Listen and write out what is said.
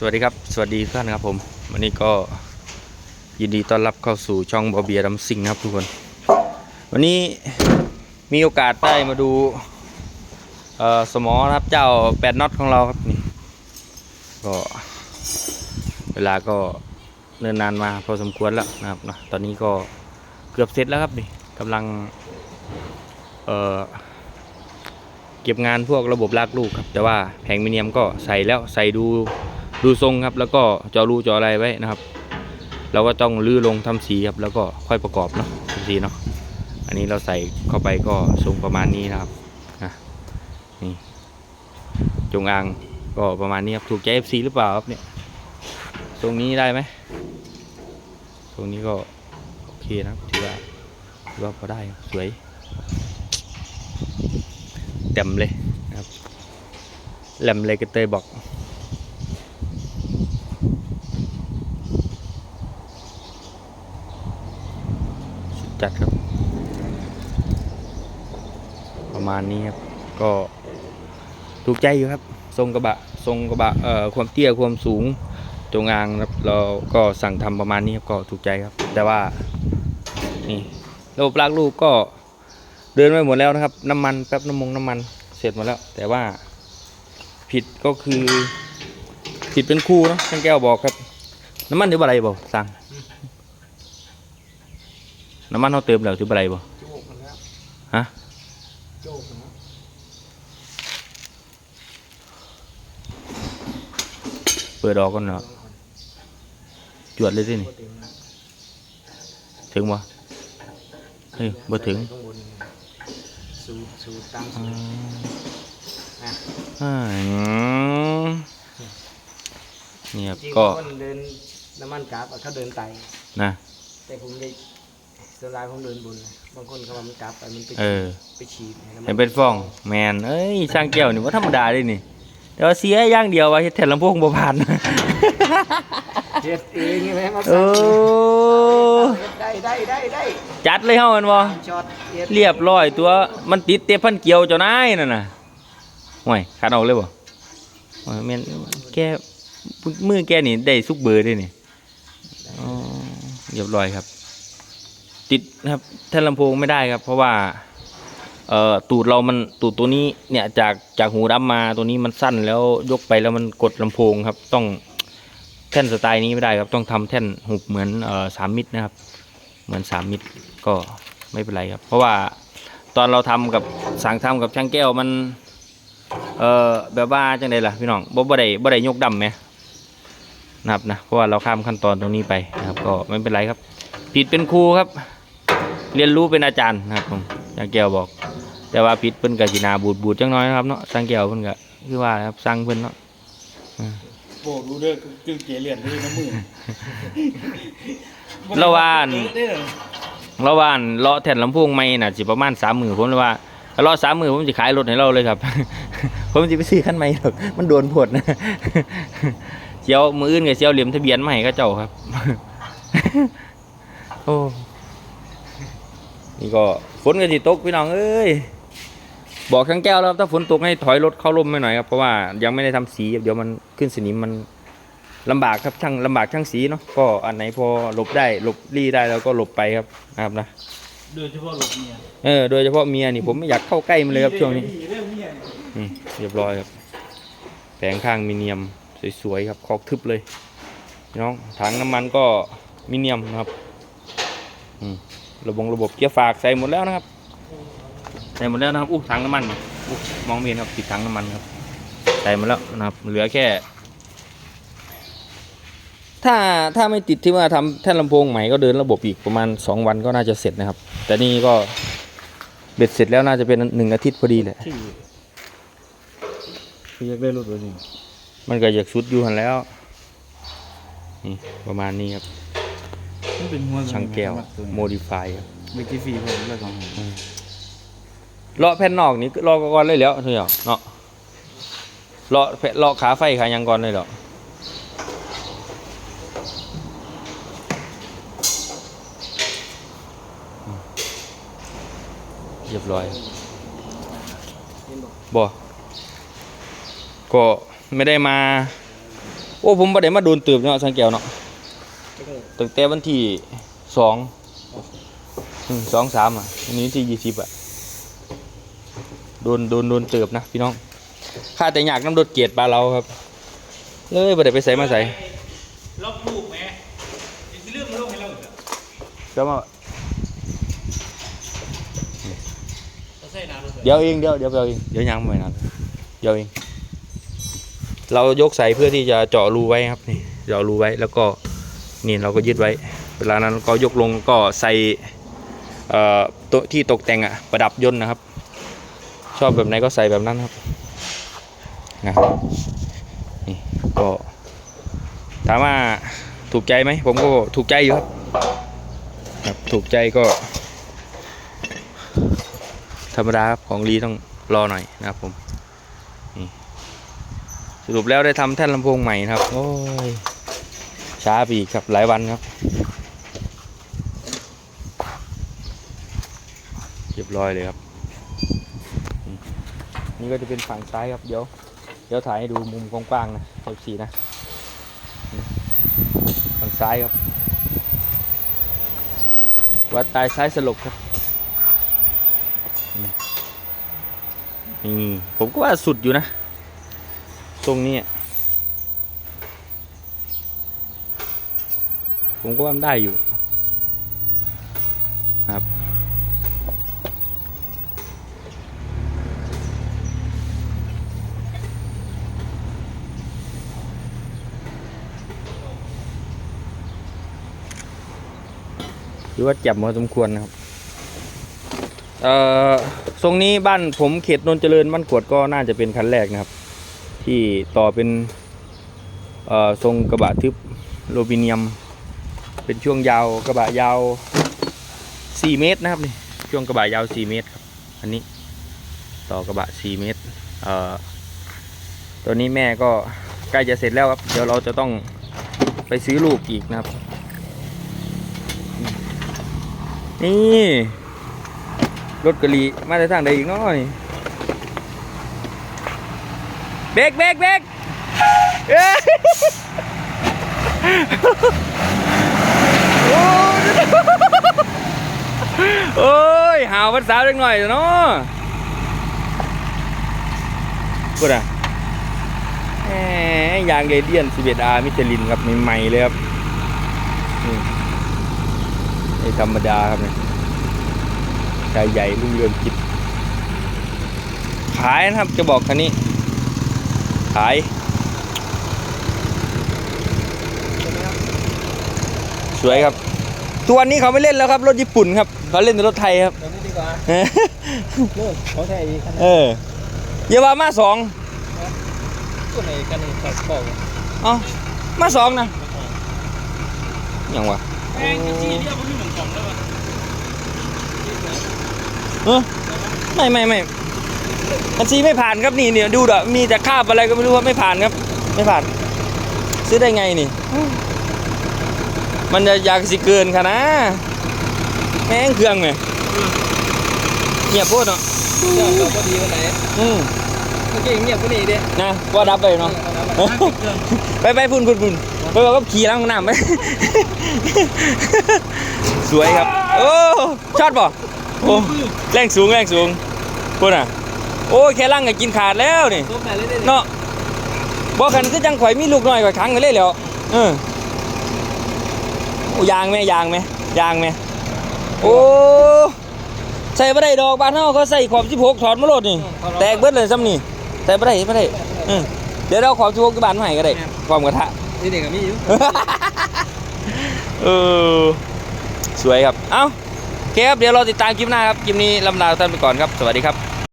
สวัสดีครับ สวัสดีทุกท่านครับผม วันนี้ก็ยินดีต้อนรับเข้าสู่ช่องบอเบียดัมซิงครับทุกคน วันนี้มีโอกาสได้มาดูสมอนะครับเจ้าแปดน็อตของเราครับนี่ก็เวลาก็เนินนานมาพอสมควรแล้วนะครับนะตอนนี้ก็เกือบเสร็จแล้วครับนี่กำลังเเก็บงานพวกระบบลากลูกครับ แต่ว่าแผงมิเนียมก็ใส่แล้วใส่ดู ดูทรงครับ แล้วก็เจอรูเจออะไรไว้นะครับเราก็ต้องลื้อลงทำสีครับ แล้วก็ค่อยประกอบเนาะทำสีเนาะอันนี้เราใส่เข้าไปก็ทรงประมาณนี้นะครับนะนี่จงอางก็ประมาณนี้ครับถูกใจ FC หรือเปล่าครับเนี่ยทรงนี้ได้ไหมทรงนี้ก็โอเคนะครับถือว่าถือว่าพอได้สวยเต็มเลยนะครับแหลมเลยกระเตยบอก จัดครับ ประมาณนี้ครับ ก็ถูกใจอยู่ครับ ทรงกระบะ ทรงกระบะ เอ่อ ความเตี้ย ความสูงตรงงางครับ เราก็สั่งทำประมาณนี้ครับ ก็ถูกใจครับ แต่ว่า นี่ระบบลากลูกก็เดินไปหมดแล้วนะครับ น้ำมันแป๊บน้ำมงน้ำมัน เสร็จหมดแล้ว แต่ว่าผิดก็คือผิดเป็นคู่เนาะช่างแก้วบอกครับ น้ำมันถืออะไรบอกสั่ง น้ำมันเขาเติมแล้วถืออะไรบอกโจกมันแล้วฮะโจกมันแล้วเปิดออกก่อนเนาะจวดเลยสินี่ก็เต็มนะถึงบ่เฮ้ยบ่ถึงข้างบนนี่สูตรสูตรตามอืสูตรมอะอ่าเนี่ยจริงก็ๆคนเดินน้ำมันกราฟอะเขาเดินไตนะแต่ผมได้ ส่วนหลายผมเดินบนนะบางคนเขาว่ามันกราฟไปมันไปเออ ไปฉีดำมัเห็นเป็นฟองแมนเอ้ยช่างแก้วนี่ว่าธรรมดาเลยนี่แต่ว่าเสียอย่างเดียวว่าเฮ็ดแทนลำโพงบ่ผ่าน เฮ็ดเองใช่ไหมมาโอ้ได้ได้ได้ได้จัดเลยเฮาแม่นบ่ช็อตฮ็ดเรียบร้อยตัวมันติดเตะพันเกี่ยวเจ้านายนั่นน่ะห่วยขาดออกเลยบ่โอ้ยแม่นแกมือแกนี่ได้ซุกเบอร์ด้วยนี่อ๋อเรียบร้อยครับ ติดนะครับแท่นลำโพงไม่ได้ครับ เพราะว่าเอ่อตูดเรามันตูดตัวนี้เนี่ยจากจากหูดำมาตัวนี้มันสั้นแล้วยกไปแล้วมันกดลำโพงครับ ต้องแท่นสไตล์นี้ไม่ได้ครับ ต้องทำแท่นหุบเหมือนเอ่อสามมิตรนะครับ เหมือนสามมิตรก็ไม่เป็นไรครับ เพราะว่าตอนเราทำกับสั่งทำกับช่างแก้วมันเอ่อแบบว่าจังไดล่ะพี่น้องบ่บ่ได้บ่ได้ยกดำไหมนะครับนะเพราะว่าเราข้ามขั้นตอนตรงนี้ไปนะครับ ก็ไม่เป็นไรครับ ผิดเป็นครูครับ เรียนรู้เป็นอาจารย์นะครับผมช่างแก้วบอก แต่ว่าผิดเพิ่นก็สิหนาบูดบูดจังน้อยนะครับเนาะช่างแก้วเพิ่นก็คือว่าครับสั่งเพิ่นเนาะโบดูเด้อจึงเกลียนด้วยน้ำมือระหว่างเด้อระหว่างเลาะแท่นลำโพงไม่น่ะสิประมาณสามหมื่นผมเลยว่าถ้ารอสามหมื่นผมจะขายรถให้เราเลยครับ ผมจะไปซื้อคันใหม่หรอกมันโดนผดนะเสียวมืออื่นกับเสียวเหลี่ยมทะเบียนมาให้เขาเจ้าครับ โอ้ นี่ก็ฝนก็สิตกพี่น้องเอ้ยบอกข้างแก้วแล้วครับถ้าฝนตกให้ถอยรถเข้าร่มไปหน่อยครับเพราะว่ายังไม่ได้ทำสีครับเดี๋ยวมันขึ้นสนิมมันลำบากครับช่างลำบากช่างสีเนาะก็อันไหนพอหลบได้หลบรี่ได้แล้วก็หลบไปครับนะครับนะโดยเฉพาะรถเมียเออโดยเฉพาะเมียนี่ผมไม่อยากเข้าใกล้มันเลยครับช่วงนี้เรื่องเมียนี่เรียบร้อยครับแผงข้างมิเนียมสวยๆครับคอกทึบเลยพี่น้องถังน้ำมันก็มิเนียมนะครับอืม ระบบระบบเกียร์ฝากใส่หมดแล้วนะครับใส่หมดแล้วนะครับอู้ถังน้ำมันอู้มองไม่เห็นครับติดถังน้ำมันครับใส่หมดแล้วนะครับ เหลือแค่ ถ้าถ้าไม่ติดที่ว่าทำแท่นลำโพงใหม่ก็เดินระบบอีกประมาณ 2 วันก็น่าจะเสร็จนะครับ แต่นี่ก็เบ็ดเสร็จแล้วน่าจะเป็นหนึ่งอาทิตย์พอดีแหละที่คืออยากได้รถแบบนี้มันก็อยากชุดอยู่หันแล้วนี่ประมาณนี้ครับ มันเป็นหัวช่างแก้วตัวโมนี้ดิฟายครับเมื่อกี้ฟรีผมได้สองหัวเลาะแผ่นนอกนี่เลาะก่อนเลยแล้วเถอะเนาะเลาะแผ่นเลาะขาไฟขายังก่อนเลยเหรอเรียบร้อยเห็นบอกบ่ก็ไม่ได้มา โอ้ผมบ่ได้มาโดนตืบเนาะสังแก้วเนาะ ตั้งแต่วันที่สองอืมสองสามอะวันนี้วันที่ยี่สิบอะโดนโดนโดนเติบนะพี่น้องข้าแต่อยากน้ำรถเกียรติปลาเราครับ เลยบ่ได้ไปใส่มาใส่ลบลูกแหมยังสิเรื่องมันลงให้เราอีกอะก็มาเราใส่น้ำเราใส่เดี๋ยวเองเดี๋ยวเดี๋ยวเดี๋ยวเองเดี๋ยวยังไม่นานเดี๋ยวเองเรายกใส่เพื่อที่จะเจาะรูไว้ครับนี่เจาะรูไว้แล้วก็ นี่เราก็ยึดไว้ เวลานั้นก็ยกลงก็ใส่ตัวที่ตกแต่งอะประดับยนต์นะครับ ชอบแบบไหนก็ใส่แบบนั้นครับนะนี่ก็ถามว่าถูกใจไหมผมก็ถูกใจอยู่ครับครับ ถูกใจก็ ธรรมดาครับของรีต้องรอหน่อยนะครับผมสรุปแล้วได้ทำแท่นลำโพงใหม่นะครับ โอ้ย ช้าไปอีกครับหลายวันครับเรียบร้อยเลยครับ นี่ก็จะเป็นฝั่งซ้ายครับ เดี๋ยว เดี๋ยวถ่ายให้ดูมุมกว้างๆนะเอฟซีนะฝั่งซ้ายครับ วัดตายซ้ายสลบครับนี่ผมก็ว่าสุดอยู่นะ ตรงนี้อะ ผมก็ว่ามันได้อยู่ครับ หรือว่าจับพอสมควรนะครับ เอ่อทรงนี้บ้านผมเขตนนเจริญบ้านกวดก็น่าจะเป็นคันแรกนะครับ ที่ต่อเป็น เอ่อทรงกระบะทึบโลบิเนียม เป็นช่วงยาวกระบะยาว 4 เมตรนะครับนี่ช่วงกระบะยาว 4 เมตรครับอันนี้ต่อกระบะ 4 เมตรเอ่อตัวนี้แม่ก็ใกล้จะเสร็จแล้วครับ เดี๋ยวเราจะต้องไปซื้อลูกอีกนะครับ นี่รถกะลีมาจากทางใดอีกน้อยเบรกเบรกเบรก โอ้ยหาวภาษาเล็กหน่อยเนาะกูดอะแหมยางเรเดียน 11 R มิชลินครับใหม่ๆเลยครับนี่ธรรมดาครับเนี่ยชายใหญ่รุ่งเรืองกิจขายนะครับจะบอกคันนี้ ขาย สวยครับตัวนี้เขาไม่เล่นแล้วครับ รถญี่ปุ่นครับเขาเล่นแต่รถไทยครับเดี๋ยวนี้ดีกว่าเออโน่นของแท้อีกคันเออเยาวามาสองตัวไหนกันตัดบอกเอ้ามาสองนะอย่างวะแม่งที่เดียวมันไม่เหมือนกล่องแล้วอะเออไม่ไม่ไม่มันซีไม่ผ่านครับนี่เนี่ยดูเด้อมีแต่คราบอะไรก็ไม่รู้ว่าไม่ผ่านครับ ไม่ผ่าน ซื้อได้ไงนี่ มันจะอยากสิเกินค่ะนะแม่งเครื่องไงเงียบโพดเนาะเดี๋ยวเราพอดีวันไหนอืมเมื่อกี้เงียบกว่านี้เด้นะว่าดับไปเนาะไปไปพุ่นพุ่นพุ่นไปบอกว่าขี่ล้างห้องน้ำไปสวยครับ โอ้ชอดป่ะโอ้แรงสูงแรงสูงพุ่นอะ โอ้ยแค่ล่างก็กินขาดแล้วนี่ตัวไหนเลยเด้เนาะบอกกันคือจังข่อยมีลูกน้อยข่อยขังกันเลยแหล้วเออโอ้ ยางไหมยางไหมยางไหมโอ้ใส่บ่ได้ดอกบ้านเฮาเขาใส่ขอบ16ถอดมาโลดนี่แตกเบิดเลยซ้ำนี่ใส่บ่ได้บ่ได้เออเดี๋ยวเราขอบ16ที่บ้านมาให้ก็ได้ความกระทะนี่เด็กกับมีอยู่เออสวยครับเอ้าโอเคครับเดี๋ยวเราติดตามคลิปหน้าครับคลิปนี้ลำลาท่านไปก่อนครับสวัสดีครับ